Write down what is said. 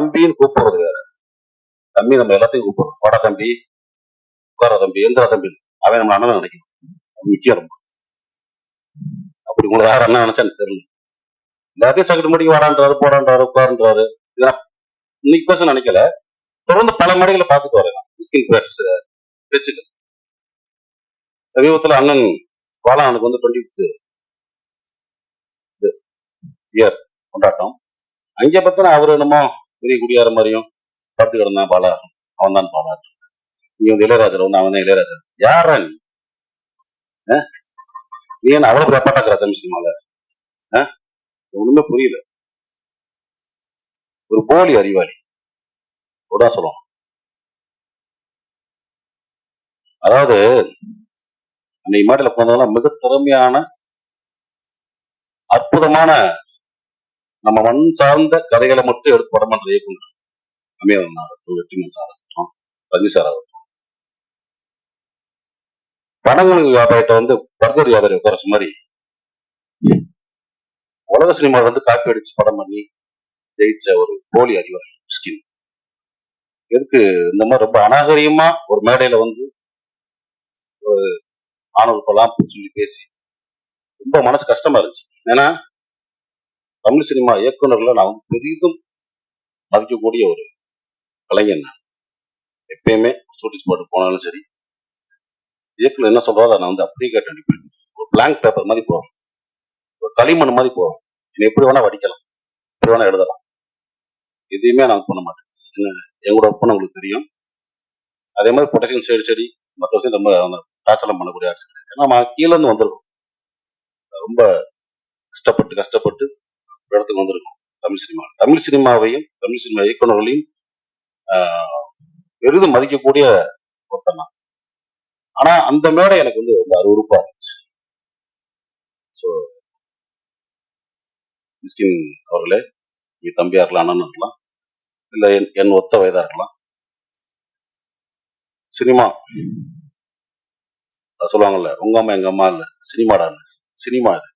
தம்பின்னு கூப்பிடுறது வேற. தம்பி நம்ம எல்லாத்தையும் கூப்பிடுறோம். வட தம்பி உட்கார தம்பி எந்திரா தம்பி. அவன் நம்ம அண்ணன் நினைக்கணும் முக்கியம் ரொம்ப? அப்படி உங்களை யார் அண்ணன் நினைச்சான்னு தெரியல. எல்லாத்தையும் சகட்டு மடிக்கு வாடான்றாரு போடான்றாரு உட்காருன்றாரு. இதெல்லாம் இன்னைக்கு பேச நினைக்கல. தொடர்ந்து பல மேடைகளை பார்த்துட்டு வரலாம் மிஸ்கின் பேட்ஸ் பேச்சுக்கள். சமீபத்துல அண்ணன் பாலானுக்கு வந்து டுவெண்ட்டி ஃபிஃப்த் இயர் கொண்டாட்டம். அங்கே பார்த்தா அவர் என்னமோ பெரிய குடியார மாதிரியும் படுத்து கிடந்தான் பாலா அவன் தான் பாலா நீ வந்து இளையராஜர் வந்து அவன் தான் இளையராஜர் யாரா நீ நீ என்ன அவ்வளவு பிரப்பாட்டாக்குற தமிழ் சினிமால? ஒண்ணுமே புரியல. ஒரு போலி அறிவாளி. கூட சொல்லுவோம் அதாவது அன்னைக்கு மாட்டில போனதெல்லாம் மிக திறமையான அற்புதமான நம்ம மண் சார்ந்த கதைகளை மட்டும் எடுத்து படம் பண்ற இயக்குனர் அமீரன் ஆகட்டும் வெற்றிமன் சார் ஆகட்டும் ரஞ்சி சார் ஆகட்டும். பணங்களுக்கு வியாபாரிட்ட வந்து பர்கர் வியாபாரி குறைச்ச மாதிரி உலக சினிமாவில் வந்து காப்பி அடிச்சு படம் பண்ணி ஜெயிச்ச ஒரு போலி அதிகாரி ஸ்கின். எதுக்கு இந்த மாதிரி ரொம்ப அநாகரிகமா ஒரு மேடையில வந்து ஒரு ஆணவ சொல்லி பேசி ரொம்ப மனசு கஷ்டமா இருந்துச்சு. ஏன்னா தமிழ் சினிமா இயக்குநர்களை நான் வந்து பெரிதும் மதிக்கக்கூடிய ஒரு கலைஞன் நான். எப்பயுமே ஷூட்டிங் ஸ்பாட் போனாலும் சரி. இயக்குனர் என்ன சொல்றாரோ நான் வந்து அப்படியே கேட்டு அனுப்பேன் ஒரு பிளாங்க் பேப்பர் மாதிரி போகிறோம் ஒரு களிமண் மாதிரி போகும் நீ எப்படி வேணா வடிக்கலாம். எப்படி வேணா எழுதலாம். எதையுமே நான் பண்ண மாட்டேன். என்ன எங்களோட ஒர்க் பண்ண உங்களுக்கு தெரியும். அதே மாதிரி பொட்டேஷன் சைடு சரி மற்ற விஷயம் ரொம்ப டாச்சலம் பண்ணக்கூடிய ஆர்ட்ஸ் ஏன்னா நம்ம கீழேருந்து வந்திருக்கோம். ரொம்ப கஷ்டப்பட்டு கஷ்டப்பட்டு இடத்துக்கு வந்திருக்கோம். தமிழ் சினிமா. தமிழ் சினிமாவையும் தமிழ் சினிமா இயக்குநர்களையும் ஆஹ், பெரிதும் மதிக்கக்கூடிய ஒருத்தன் தான் ஆனா அந்த மேடை எனக்கு வந்து ரொம்ப அருவருப்பா இருந்துச்சு. ஸோ மிஸ்கின் அவர்களே நீ தம்பியா இருக்கலாம் அண்ணன் இருக்கலாம் இல்ல என் என் ஒத்த வயதா இருக்கலாம் சினிமா சொல்லுவாங்கல்ல உங்க அம்மா எங்க அம்மா இல்ல சினிமாடா சினிமா இது.